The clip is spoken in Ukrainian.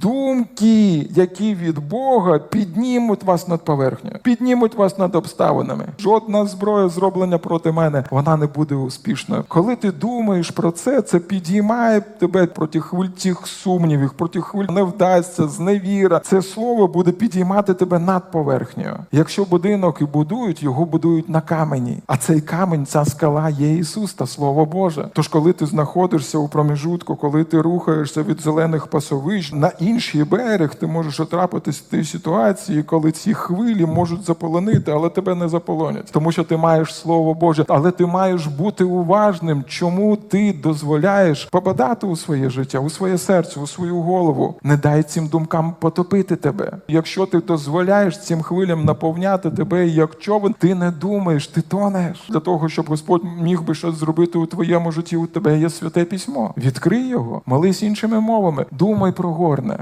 Думки, які від Бога піднімуть вас над поверхнею, піднімуть вас над обставинами. Жодна зброя, зроблена проти мене, вона не буде успішною. Коли ти думаєш про це, це підіймає тебе проти хвиль тих сумнівів, проти хвиль не вдасться, зневіра. Це слово буде підіймати тебе над поверхнею. Якщо будинок і будують, його будують на камені. А цей камінь, ця скала є Ісус та Слово Боже. Тож, коли ти знаходишся у проміжутку, коли ти рухаєшся від зелених пасовищ на інший берег, ти можеш отрапитись в тій ситуації, коли ці хвилі можуть заполонити, але тебе не заполонять, тому що ти маєш Слово Боже, але ти маєш бути уважним, чому ти дозволяєш попадати у своє життя, у своє серце, у свою голову. Не дай цим думкам потопити тебе. Якщо ти дозволяєш цим хвилям наповняти тебе як човен, ти не думаєш, ти тонеш. Для того, щоб Господь міг би щось зробити у твоєму житті, у тебе є святе письмо. Відкрий його, молись іншими мовами, думай про горне.